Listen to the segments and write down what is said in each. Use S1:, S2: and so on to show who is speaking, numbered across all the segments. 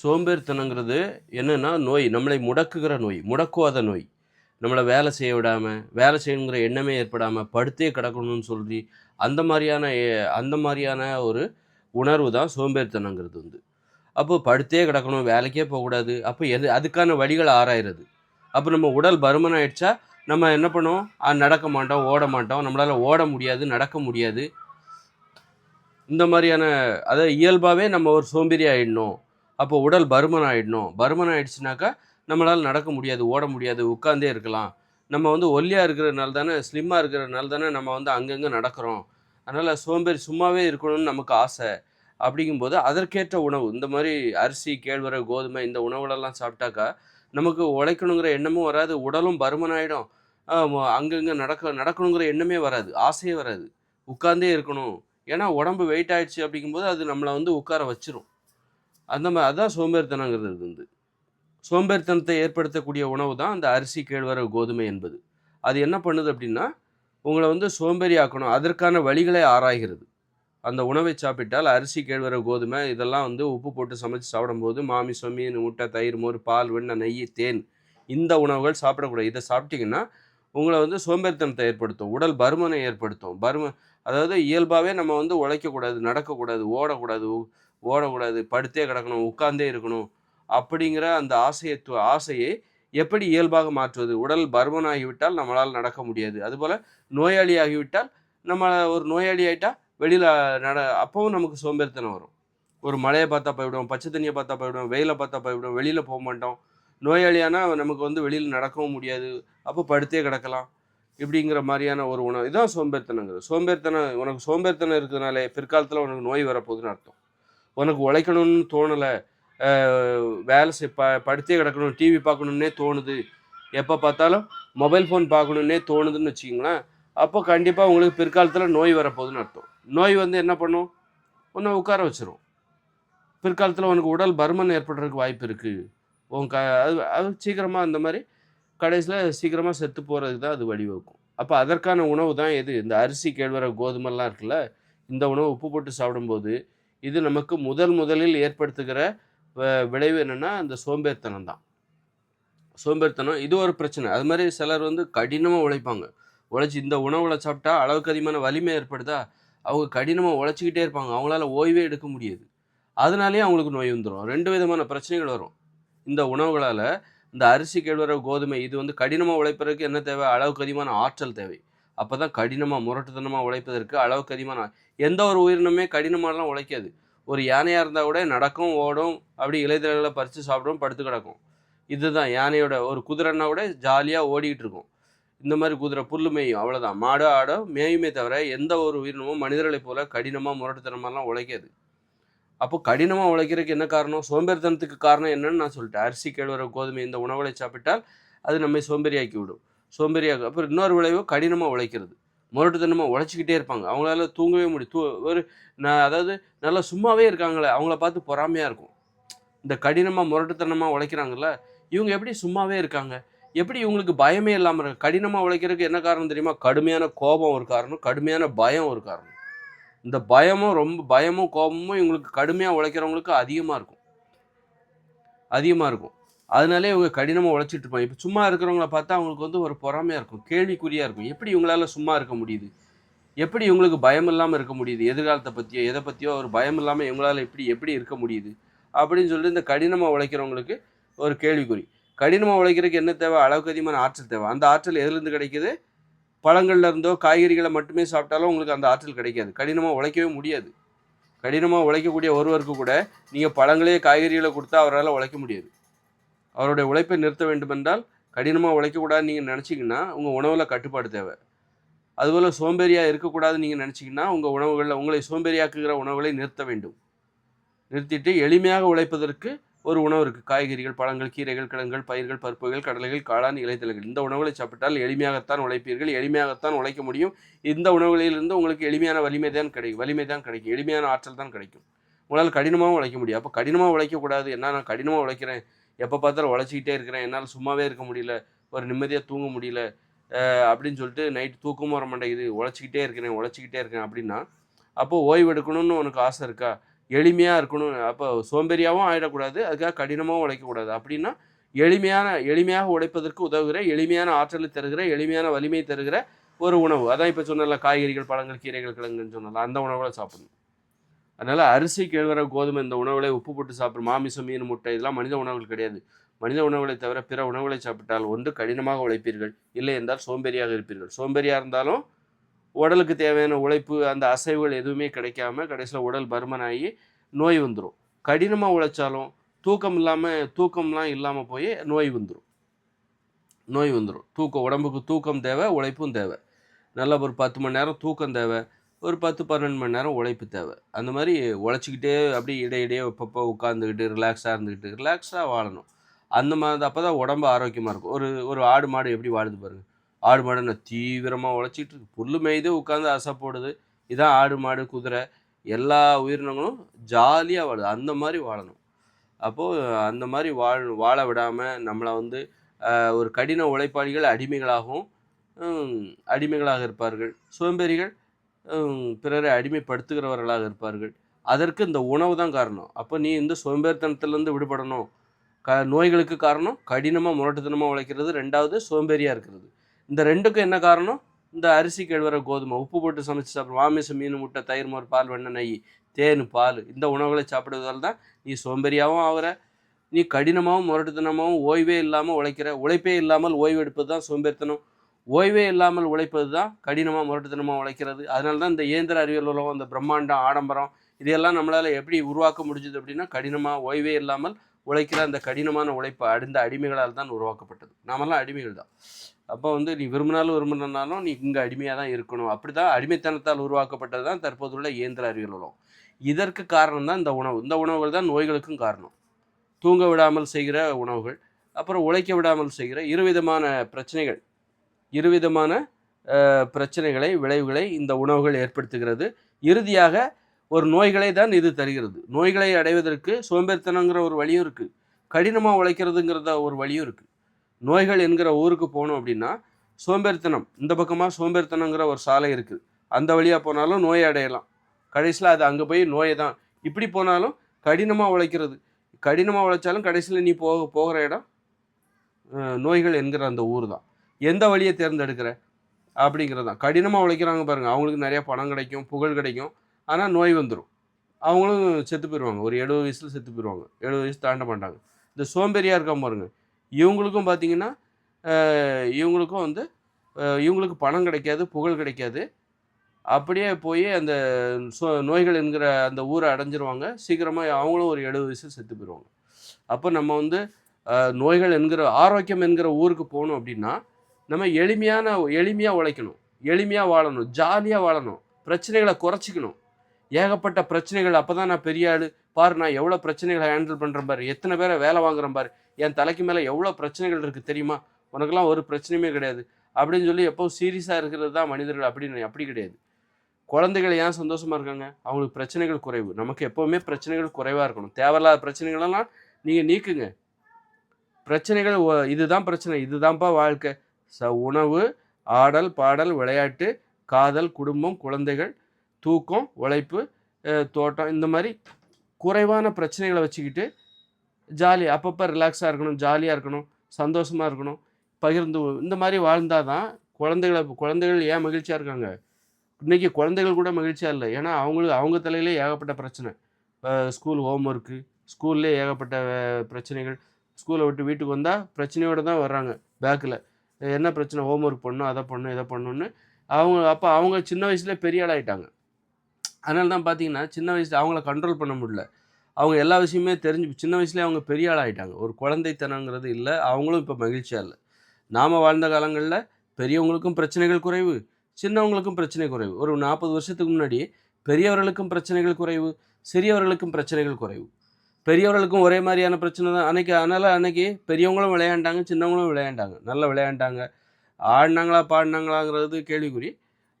S1: சோம்பேறித்தனங்கிறது என்னென்னா நோய் நம்மளை முடக்குகிற நோய் முடக்குவாத நோய். நம்மளை வேலை செய்ய விடாமல் வேலை செய்யணுங்கிற எண்ணமே ஏற்படாமல் படுத்தே கிடக்கணும்னு சொல்லி அந்த மாதிரியான அந்த மாதிரியான ஒரு உணர்வு தான் சோம்பேறித்தனங்கிறது வந்து. அப்போ படுத்தே கிடக்கணும் வேலைக்கே போகக்கூடாது. அப்போ எது அதுக்கான வழிகள் ஆராயிறது. அப்போ நம்ம உடல் பருமன் ஆயிடுச்சா நம்ம என்ன பண்ணுவோம்? நடக்க மாட்டோம் ஓட மாட்டோம் நம்மளால் ஓட முடியாது நடக்க முடியாது. இந்த மாதிரியான அதை இயல்பாகவே நம்ம ஒரு சோம்பேறி ஆயிடணும். அப்போ உடல் பருமன் ஆயிடணும் பருமன் ஆயிடுச்சுனாக்கா நம்மளால் நடக்க முடியாது ஓட முடியாது உட்காந்தே இருக்கலாம். நம்ம வந்து ஒல்லியாக இருக்கிறதுனால தானே ஸ்லிம்மாக இருக்கிறதுனால தானே நம்ம வந்து அங்கங்கே நடக்கிறோம். அதனால் சோம்பேறி சும்மாவே இருக்கணும்னு நமக்கு ஆசை. அப்படிங்கும்போது அதற்கேற்ற உணவு இந்த மாதிரி அரிசி கேழ்வரகு கோதுமை இந்த உணவுகளெல்லாம் சாப்பிட்டாக்கா நமக்கு உழைக்கணுங்கிற எண்ணமும் வராது உடலும் பருமனாயிடும். அங்கங்கே நடக்க நடக்கணுங்கிற எண்ணமே வராது ஆசையே வராது. உட்கார்ந்தே இருக்கணும். ஏன்னா உடம்பு வெயிட் ஆயிடுச்சு அப்படிங்கும்போது அது நம்மளை வந்து உட்கார வச்சிரும். அந்த மாதிரி அதுதான் சோம்பேறித்தனங்கிறது வந்து. சோம்பேறித்தனத்தை ஏற்படுத்தக்கூடிய உணவு தான் அந்த அரிசி கேழ்வரகு கோதுமை என்பது. அது என்ன பண்ணுது அப்படின்னா உங்களை வந்து சோம்பேறி ஆக்கணும் அதற்கான வழிகளை ஆராய்கிறது. அந்த உணவை சாப்பிட்டால் அரிசி கேழ்வரகு கோதுமை இதெல்லாம் வந்து உப்பு போட்டு சமைச்சு சாப்பிடும்போது மாமிசம் மீன் முட்டை தயிர் மோர் பால் வெண்ணெய் நெய் தேன் இந்த உணவுகள் சாப்பிடக்கூடாது. இதை சாப்பிட்டீங்கன்னா உங்களை வந்து சோம்பேறித்தனத்தை ஏற்படுத்தும். உடல் பருமனை ஏற்படுத்தும். பரும அதாவது இயல்பாகவே நம்ம வந்து உழைக்கக்கூடாது நடக்கக்கூடாது ஓடக்கூடாது ஓடக்கூடாது படுத்தே கிடக்கணும் உட்கார்ந்தே இருக்கணும் அப்படிங்கிற அந்த ஆசையை ஆசையை எப்படி இயல்பாக மாற்றுவது? உடல் பருமனாகிவிட்டால் நம்மளால் நடக்க முடியாது. அதுபோல் நோயாளி ஆகிவிட்டால் நம்ம ஒரு நோயாளி ஆகிட்டா வெளியில் நட அப்பவும் நமக்கு சோம்பேறித்தனம் வரும். ஒரு மழையை பார்த்தா போய்விடும் பச்சை தண்ணியை பார்த்தா போய்விடும் வெயிலை பார்த்தா போய்விடும் வெளியில் போக மாட்டோம். நோயாளியானா நமக்கு வந்து வெளியில் நடக்கவும் முடியாது. அப்போ படுத்தே கிடக்கலாம். இப்படிங்கிற மாதிரியான ஒரு உணவு. இதுதான் சோம்பேறித்தனங்கிறது. சோம்பேறித்தனம் உனக்கு சோம்பேறித்தனம் இருக்கிறதுனாலே பிற்காலத்தில் உனக்கு நோய் வரப்போகுதுன்னு அர்த்தம். உனக்கு உழைக்கணும்னு தோணலை. வேலை செய் ப படுத்தே கிடக்கணும் டிவி பார்க்கணுன்னே தோணுது. எப்போ பார்த்தாலும் மொபைல் ஃபோன் பார்க்கணுன்னே தோணுதுன்னு வச்சுக்கிங்களேன். அப்போ கண்டிப்பாக உங்களுக்கு பிற்காலத்தில் நோய் வரப்போகுதுன்னு அர்த்தம். நோய் வந்து என்ன பண்ணும்? உன்னை உட்கார வச்சிரும். பிற்காலத்தில் உனக்கு உடல் பருமன் ஏற்படுறதுக்கு வாய்ப்பு இருக்குது உன் க அது அது சீக்கிரமாக அந்த மாதிரி கடைசியில் சீக்கிரமாக செத்து போகிறதுக்கு தான் அது வழிவகுக்கும். அப்போ அதற்கான உணவு தான் எது? இந்த அரிசி கேழ்வரகு கோதுமைலாம் இருக்குல்ல? இந்த உணவு உப்பு போட்டு சாப்பிடும்போது இது நமக்கு முதல் முதலில் ஏற்படுத்துகிற வ- விளைவு என்னென்னா அந்த சோம்பேறித்தனம் தான். சோம்பேறித்தனம் இது ஒரு பிரச்சனை. அது மாதிரி சிலர் வந்து கடினமாக உழைப்பாங்க. உழைச்சி இந்த உணவுகளை சாப்பிட்டா அளவுக்கு அதிகமான வலிமை ஏற்படுதா? அவங்க கடினமாக உழைச்சிக்கிட்டே இருப்பாங்க. அவங்களால ஓய்வே எடுக்க முடியாது. அதனாலேயே அவங்களுக்கு நோய் வந்துடும் ரெண்டு விதமான பிரச்சனைகள் வரும். இந்த உணவுகளால் இந்த அரிசி கேழ்வரகு கோதுமை இது வந்து கடினமாக உழைப்பதற்கு என்ன தேவை? அளவுக்கு அதிகமான ஆற்றல் தேவை. அப்போ தான் கடினமாக முரட்டுத்தனமாக உழைப்பதற்கு அளவுக்கு அதிகமான எந்த ஒரு உயிரினமே கடினமாகலாம் உழைக்காது. ஒரு யானையாக இருந்தால் கூட நடக்கும் ஓடும் அப்படி இலைதழகளை பறித்து சாப்பிடும் படுத்து கிடக்கும். இதுதான் யானையோட ஒரு குதிரைன்னா கூட ஜாலியாக ஓடிக்கிட்டு இருக்கும். இந்த மாதிரி குதிரை புல் மேயும் அவ்வளோதான் மாடோ ஆடோ மேயுமே தவிர எந்த ஒரு உயிரினமும் மனிதர்களைப் போல் கடினமாக முரட்டுத்தனமாலாம் உழைக்காது. அப்போ கடினமாக உழைக்கிறதுக்கு என்ன காரணம்? சோம்பேறித்தனத்துக்கு காரணம் என்னன்னு நான் சொல்லிட்டேன். அரிசி கேழ்வர கோதுமை இந்த உணவுகளை சாப்பிட்டால் அது நம்மை சோம்பேறியாக்கி விடும். சோம்பேறியாக அப்புறம் இன்னொரு விளைவு கடினமாக உழைக்கிறது. முரட்டுத்தனமாக உழைச்சிக்கிட்டே இருப்பாங்க. அவங்களால தூங்கவே முடியும் தூ ஒரு நான் அதாவது நல்லா சும்மாவே இருக்காங்களே அவங்கள பார்த்து பொறாமையாக இருக்கும். இந்த கடினமாக முரட்டுத்தனமாக உழைக்கிறாங்கல்ல இவங்க எப்படி சும்மாவே இருக்காங்க? எப்படி இவங்களுக்கு பயமே இல்லாமல் இருக்கு கடினமாக உழைக்கிறதுக்கு என்ன காரணம் தெரியுமா? கடுமையான கோபம் ஒரு காரணம் கடுமையான பயம் ஒரு காரணம். இந்த பயமும் ரொம்ப பயமும் கோபமும் இவங்களுக்கு கடுமையாக உழைக்கிறவங்களுக்கு அதிகமாக இருக்கும். அதிகமாக இருக்கும். அதனாலே இவங்க கடினமாக உழைச்சிட்டு இருப்பாங்க. இப்போ சும்மா இருக்கிறவங்கள பார்த்தா அவங்களுக்கு வந்து ஒரு பொறாமையாக இருக்கும். கேள்விக்குறியாக இருக்கும். எப்படி இவங்களால சும்மா இருக்க முடியுது? எப்படி இவங்களுக்கு பயம் இல்லாமல் இருக்க முடியுது? எதிர்காலத்தை பற்றியோ எதை பற்றியோ ஒரு பயம் இல்லாமல் இவங்களால எப்படி எப்படி இருக்க முடியுது? அப்படின்னு சொல்லிட்டு இந்த கடினமாக உழைக்கிறவங்களுக்கு ஒரு கேள்விக்குறி. கடினமாக உழைக்கிறதுக்கு என்ன தேவை? அளவுக்கு அதிகமான ஆற்றல் தேவை. அந்த ஆற்றல் எதுலேருந்து கிடைக்குது? பழங்கள்ல இருந்தோ காய்கறிகளை மட்டுமே சாப்பிட்டாலும் உங்களுக்கு அந்த ஆற்றல் கிடைக்காது. கடினமாக உழைக்கவே முடியாது. கடினமாக உழைக்கக்கூடிய ஒருவருக்கு கூட நீங்கள் பழங்களே காய்கறிகளை கொடுத்தா அவரால் உழைக்க முடியாது. அவருடைய உழைப்பை நிறுத்த வேண்டுமென்றால் கடினமாக உழைக்கக்கூடாதுன்னு நீங்கள் நினச்சிங்கன்னா உங்கள் உணவில் கட்டுப்பாடு தேவை. அதுபோல் சோம்பேறியாக இருக்கக்கூடாதுன்னு நீங்கள் நினச்சிங்கன்னா உங்கள் உணவுகளில் உங்களை சோம்பேறியாக்குகிற உணவுகளை நிறுத்த வேண்டும். நிறுத்திட்டு எளிமையாக உழைப்பதற்கு ஒரு உணவு இருக்குது காய்கறிகள் பழங்கள் கீரைகள் கிழங்குகள் பயிர்கள் பருப்புகள் கடலைகள் காளான் இலைத்தலைகள். இந்த உணவுகளை சாப்பிட்டால் எளிமையாகத்தான் உழைப்பீர்கள் எளிமையாகத்தான் உழைக்க முடியும். இந்த உணவுகளிலிருந்து உங்களுக்கு எளிமையான வலிமை தான் கிடைக்கும் வலிமை தான் கிடைக்கும். எளிமையான ஆற்றல் தான் கிடைக்கும். உங்களால் கடினமாகவும் உழைக்க முடியும். அப்போ கடினமாக உழைக்கக்கூடாது. என்ன நான் கடினமாக உழைக்கிறேன்? எப்போ பார்த்தாலும் உழைச்சிக்கிட்டே இருக்கிறேன். என்னால் சும்மாவே இருக்க முடியல. ஒரு நிம்மதியாக தூங்க முடியல. அப்படின்னு சொல்லிட்டு நைட் தூக்கமும் வர மாட்டேங்குது. உழைச்சிக்கிட்டே இருக்கிறேன் உழைச்சிக்கிட்டே இருக்கேன் அப்படின்னா அப்போது ஓய்வு எடுக்கணும்னு உனக்கு ஆசை இருக்கா? எளிமையாக இருக்கணும். அப்போ சோம்பேறியாகவும் ஆகிடக்கூடாது அதுக்காக கடினமாகவும் உழைக்கக்கூடாது. அப்படின்னா எளிமையான எளிமையாக உழைப்பதற்கு உதவுகிற எளிமையான ஆற்றலை தருகிற எளிமையான வலிமை தருகிற ஒரு உணவு. அதான் இப்போ சொன்னல காய்கறிகள் பழங்கள் கீரைகள் கிழங்குன்னு சொன்னல அந்த உணவுகளை சாப்பிடணும். அதனால் அரிசி கேழ்வரகு கோதுமை இந்த உணவுகளை உப்பு போட்டு சாப்பிடும் மாமிசம் மீன் முட்டை இதெல்லாம் மனித உணவுகள் கிடையாது. மனித உணவுகளை தவிர பிற உணவுகளை சாப்பிட்டால் ஒன்று கடினமாக உழைப்பீர்கள் இல்லை என்றால் சோம்பேறியாக இருப்பீர்கள். சோம்பேறியாக இருந்தாலும் உடலுக்கு தேவையான உழைப்பு அந்த அசைவுகள் எதுவுமே கிடைக்காம கடைசியில் உடல் பருமனாகி நோய் வந்துடும் கடினமாக உழைச்சாலும் தூக்கம் இல்லாமல் தூக்கம்லாம் இல்லாமல் போய் நோய் வந்துடும் நோய் வந்துடும் தூக்கம் உடம்புக்கு தூக்கம் தேவை உழைப்பும் தேவை. நல்ல ஒரு பத்து மணி நேரம் தூக்கம் தேவை. ஒரு பத்து பன்னெண்டு மணி நேரம் உழைப்பு தேவை. அந்த மாதிரி உழைச்சிக்கிட்டே அப்படியே இடையிடையே அப்பப்போ உட்காந்துக்கிட்டு ரிலாக்ஸாக இருந்துக்கிட்டு ரிலாக்ஸாக வாழணும். அந்த மாதிரி அப்போ தான் உடம்பு ஆரோக்கியமாக இருக்கும். ஒரு ஒரு ஆடு மாடு எப்படி வாழுது பாருங்கள் ஆடு மாடு நான் தீவிரமாக உழைச்சிட்டு இருக்கு. புல் மேய்தே உட்காந்து அசை போடுது. இதான் ஆடு மாடு குதிரை எல்லா உயிரினங்களும் ஜாலியாக வாழுது. அந்த மாதிரி வாழணும். அப்போது அந்த மாதிரி வாழ வாழ விடாமல் நம்மளை வந்து ஒரு கடின உழைப்பாளிகள் அடிமைகளாகவும் அடிமைகளாக இருப்பார்கள். சோம்பேறிகள் பிறரை அடிமைப்படுத்துகிறவர்களாக இருப்பார்கள். அதற்கு இந்த உணவு தான் காரணம். அப்போ நீ இந்த சோம்பேறித்தனத்திலேருந்து விடுபடணும். க நோய்களுக்கு காரணம் கடினமாக முரட்டுத்தனமாக உழைக்கிறது ரெண்டாவது சோம்பேறியாக இருக்கிறது. இந்த ரெண்டுக்கும் என்ன காரணம்? இந்த அரிசி கேழ்வர கோதுமை உப்பு போட்டு சமைச்சு சாப்பிடும் மாமிசம் மீன் முட்டை தயிர் மோர் பால் வெண்ணெய் நெய் தேன் பால் இந்த உணவுகளை சாப்பிடுவதால் தான் நீ சோம்பேறியாகவும் ஆகிற. நீ கடினமாகவும் முரட்டுத்தனமாகவும் ஓய்வே இல்லாமல் உழைக்கிற உழைப்பே இல்லாமல் ஓய்வு எடுப்பது தான் சோம்பேறித்தனம். ஓய்வே இல்லாமல் உழைப்பது தான் கடினமாக முரட்டுத்தனமாக உழைக்கிறது. அதனால தான் இந்த இயந்திர அறிவியல் உலகம் இந்த பிரம்மாண்டம் ஆடம்பரம் இதையெல்லாம் நம்மளால் எப்படி உருவாக்க முடிஞ்சது அப்படின்னா கடினமாக ஓய்வே இல்லாமல் உழைக்கிற அந்த கடினமான உழைப்பு அடிந்த அடிமைகளால் தான் உருவாக்கப்பட்டது. நாமெல்லாம் அடிமைகள் தான். அப்போ வந்து நீ விரும்பினாலும் விரும்பினாலும் நீ இங்கே அடிமையாக தான் இருக்கணும். அப்படி தான் அடிமைத்தனத்தால் உருவாக்கப்பட்டது தான் தற்போதுள்ள இயந்திர அறிவியல் உலகம். இதற்கு காரணம் தான் இந்த உணவு. இந்த உணவுகள் தான் நோய்களுக்கும் காரணம். தூங்க விடாமல் செய்கிற உணவுகள் அப்புறம் உழைக்க விடாமல் செய்கிற இருவிதமான பிரச்சனைகள். இருவிதமான பிரச்சனைகளை விளைவுகளை இந்த உணவுகள் ஏற்படுத்துகிறது. இறுதியாக ஒரு நோய்களை தான் இது தருகிறது. நோய்களை அடைவதற்கு சோம்பேறித்தனங்கிற ஒரு வழியும் இருக்குது கடினமாக உழைக்கிறதுங்கிறத ஒரு வழியும் இருக்குது நோய்கள் என்கிற ஊருக்கு போகணும் அப்படின்னா சோம்பேறித்தனம் இந்த பக்கமாக சோம்பேறித்தனங்கிற ஒரு சாலை இருக்குது அந்த வழியாக போனாலும் நோய் அடையலாம். கடைசியில் அது அங்கே போய் நோயை தான். இப்படி போனாலும் கடினமாக உழைக்கிறது. கடினமாக உழைச்சாலும் கடைசியில் நீ போக போகிற இடம் நோய்கள் என்கிற அந்த ஊர் தான். எந்த வழியை தேர்ந்தெடுக்கிற? அப்படிங்கிறது தான். கடினமாக உழைக்கிறாங்க பாருங்கள் அவங்களுக்கு நிறையா பணம் கிடைக்கும் புகழ் கிடைக்கும். ஆனால் நோய் வந்துடும் அவங்களும் செத்து போயிடுவாங்க ஒரு எழுபது வயசில் செத்து போயிடுவாங்க எழுபது வயசு தாண்ட மாட்டாங்க. இந்த சோம்பேறியாக இருக்காம பாருங்க. இவங்களுக்கும் பார்த்திங்கன்னா இவங்களுக்கும் வந்து இவங்களுக்கு பணம் கிடைக்காது புகழ் கிடைக்காது. அப்படியே போய் அந்த சோ நோய்கள் என்கிற அந்த ஊரை அடைஞ்சிருவாங்க. சீக்கிரமாக அவங்களும் ஒரு எழுபது வயசு செத்து போயிடுவாங்க அப்போ நம்ம வந்து நோய்கள் என்கிற ஆரோக்கியம் என்கிற ஊருக்கு போகணும் அப்படின்னா நம்ம எளிமையான எளிமையாக உழைக்கணும். எளிமையாக வாழணும். ஜாலியாக வாழணும். பிரச்சனைகளை குறைச்சிக்கணும். ஏகப்பட்ட பிரச்சனைகள் அப்போ தான் நான் பெரிய ஆள். பாரு நான் எவ்வளோ பிரச்சனைகளை ஹேண்டில் பண்ணுறேன் பாரு. எத்தனை பேரை வேலை வாங்குறேன் பாரு. என் தலைக்கு மேலே எவ்வளோ பிரச்சனைகள் இருக்குது தெரியுமா? உனக்கெல்லாம் ஒரு பிரச்சனையுமே கிடையாது. அப்படின்னு சொல்லி எப்போ சீரியஸாக இருக்கிறது தான் மனிதர்கள் அப்படின்னு அப்படி கிடையாது. குழந்தைகள் ஏன் சந்தோஷமாக இருக்காங்க? அவங்களுக்கு பிரச்சனைகள் குறைவு. நமக்கு எப்போவுமே பிரச்சனைகள் குறைவாக இருக்கணும். தேவையில்லாத பிரச்சனைகளெல்லாம் நீங்கள் நீக்குங்க. பிரச்சனைகள் இதுதான் பிரச்சனை. இதுதான்ப்பா வாழ்க்கை. ச உணவு ஆடல் பாடல் விளையாட்டு காதல் குடும்பம் குழந்தைகள் தூக்கம் உழைப்பு தோட்டம் இந்த மாதிரி குறைவான பிரச்சனைகளை வச்சுக்கிட்டு ஜாலி அப்பப்போ ரிலாக்ஸாக இருக்கணும் ஜாலியாக இருக்கணும் சந்தோஷமாக இருக்கணும் பகிர்ந்து இந்த மாதிரி வாழ்ந்தால் தான் குழந்தைகளை குழந்தைகள் ஏன் மகிழ்ச்சியாக இருக்காங்க? இன்றைக்கி குழந்தைகள் கூட மகிழ்ச்சியாக இல்லை. ஏன்னா அவங்களுக்கு அவங்க தலையிலே ஏகப்பட்ட பிரச்சனை. ஸ்கூல் ஹோம் ஒர்க்கு ஸ்கூல்லே ஏகப்பட்ட பிரச்சனைகள். ஸ்கூலை விட்டு வீட்டுக்கு வந்தால் பிரச்சனையோடு தான் வர்றாங்க பேக்கில். என்ன பிரச்சனை ஹோம்ஒர்க் பண்ணணும் அதை பண்ணணும் இதை பண்ணணும்னு அவங்க அப்போ அவங்க சின்ன வயசுலேயே பெரிய ஆளாயிட்டாங்க. அதனால தான் பார்த்தீங்கன்னா சின்ன வயசில் அவங்கள கண்ட்ரோல் பண்ண முடியல. அவங்க எல்லா விஷயமே தெரிஞ்சு சின்ன வயசுலேயே அவங்க பெரிய ஆளாயிட்டாங்க. ஒரு குழந்தைத்தனங்கிறது இல்லை அவங்களும் இப்போ மகிழ்ச்சியாக இல்லை. நாம் வாழ்ந்த காலங்களில் பெரியவங்களுக்கும் பிரச்சனைகள் குறைவு சின்னவங்களுக்கும் பிரச்சனை குறைவு. ஒரு நாற்பது வருஷத்துக்கு முன்னாடி பெரியவர்களுக்கும் பிரச்சனைகள் குறைவு சிறியவர்களுக்கும் பிரச்சனைகள் குறைவு. பெரியவர்களுக்கும் ஒரே மாதிரியான பிரச்சனை தான். அன்னைக்கு அதனால் அன்னைக்கு பெரியவங்களும் விளையாண்டாங்க சின்னவங்களும் விளையாண்டாங்க. நல்லா விளையாண்டாங்க. ஆடினாங்களா பாடினாங்களாங்கிறது கேள்விக்குறி.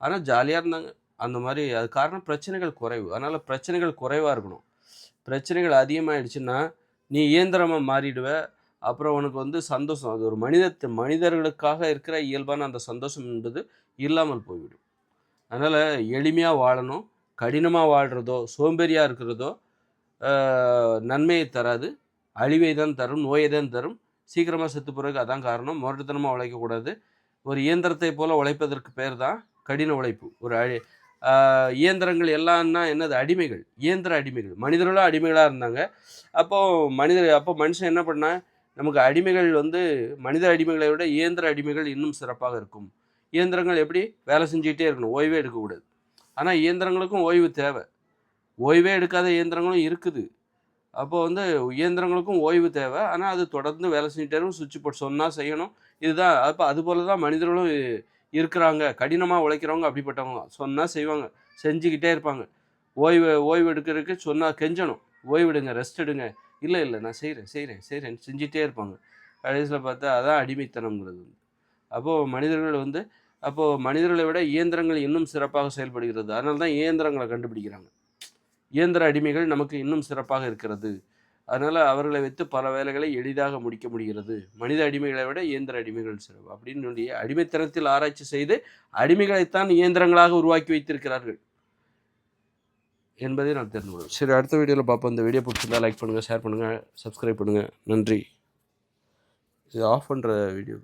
S1: ஆனால் ஜாலியாக இருந்தாங்க. அந்த மாதிரி அது காரணம் பிரச்சனைகள் குறைவு. அதனால் பிரச்சனைகள் குறைவாக இருக்கணும். பிரச்சனைகள் அதிகமாகிடுச்சுன்னா நீ இயந்திரமாக மாறிடுவ. அப்புறம் உனக்கு வந்து சந்தோஷம். அது ஒரு மனித மனிதர்களுக்காக இருக்கிற இயல்பான அந்த சந்தோஷம் என்பது இல்லாமல் போய்விடும். அதனால் எளிமையாக வாழணும். கடினமாக வாழ்கிறதோ சோம்பேறியாக இருக்கிறதோ நன்மையை தராது. அழிவை தான் தரும் நோயை தான் தரும். சீக்கிரமாக செத்து பிறகு அதான் காரணம். முரட்டுத்தனமாக உழைக்கக்கூடாது ஒரு இயந்திரத்தை போல உழைப்பதற்கு பேர் தான் கடின உழைப்பு. ஒரு அழி இயந்திரங்கள் எல்லாம்னா என்னது? அடிமைகள். இயந்திர அடிமைகள். மனிதர்களும் அடிமைகளாக இருந்தாங்க. அப்போது மனிதர் அப்போ மனுஷன் என்ன பண்ணா நமக்கு அடிமைகள் வந்து மனித அடிமைகளை விட இயந்திர அடிமைகள் இன்னும் சிறப்பாக இருக்கும். இயந்திரங்கள் எப்படி? வேலை செஞ்சுக்கிட்டே இருக்கணும். ஓய்வே எடுக்கக்கூடாது ஆனால் இயந்திரங்களுக்கும் ஓய்வு தேவை. ஓய்வே எடுக்காத இயந்திரங்களும் இருக்குது. அப்போ வந்து இயந்திரங்களுக்கும் ஓய்வு தேவை. ஆனால் அது தொடர்ந்து வேலை செஞ்சுட்டே இருக்கும். சுவிட்ச் போட்டு சொன்னால் செய்யணும். இதுதான். அப்போ அது போல தான் மனிதர்களும் இருக்கிறாங்க. கடினமாக உழைக்கிறவங்க அப்படிப்பட்டவங்க. சொன்னால் செய்வாங்க. செஞ்சுக்கிட்டே இருப்பாங்க. ஓய்வு ஓய்வு எடுக்கிறதுக்கு சொன்னால் கெஞ்சணும். ஓய்விடுங்க ரெஸ்ட் எடுங்க. இல்லை இல்லை நான் செய்கிறேன் செய்கிறேன் செய்கிறேன் செஞ்சிட்டே இருப்பாங்க. கடைசியில் பார்த்தா அதான் அடிமைத்தனம்ங்கிறது வந்து. அப்போது மனிதர்கள் வந்து அப்போது மனிதர்களை விட இயந்திரங்கள் இன்னும் சிறப்பாக செயல்படுகிறது. அதனால தான் இயந்திரங்களை கண்டுபிடிக்கிறாங்க. இயந்திர அடிமைகள் நமக்கு இன்னும் சிறப்பாக இருக்கிறது. அதனால் அவர்களை வைத்து பல வேலைகளை எளிதாக முடிக்க முடிகிறது. மனித அடிமைகளை விட இயந்திர அடிமைகள் சிறப்பு. அப்படின்னு அடிமைத்தனத்தில் ஆராய்ச்சி செய்து அடிமைகளைத்தான் இயந்திரங்களாக உருவாக்கி வைத்திருக்கிறார்கள். என்பதை நான் தெரிந்து கொள்வேன் சரி அடுத்த வீடியோவில் பார்ப்போம். இந்த வீடியோ பிடிச்சிருந்தா லைக் பண்ணுங்கள் ஷேர் பண்ணுங்கள் சப்ஸ்கிரைப் பண்ணுங்கள் நன்றி. இது ஆஃப் பண்ணுற வீடியோ.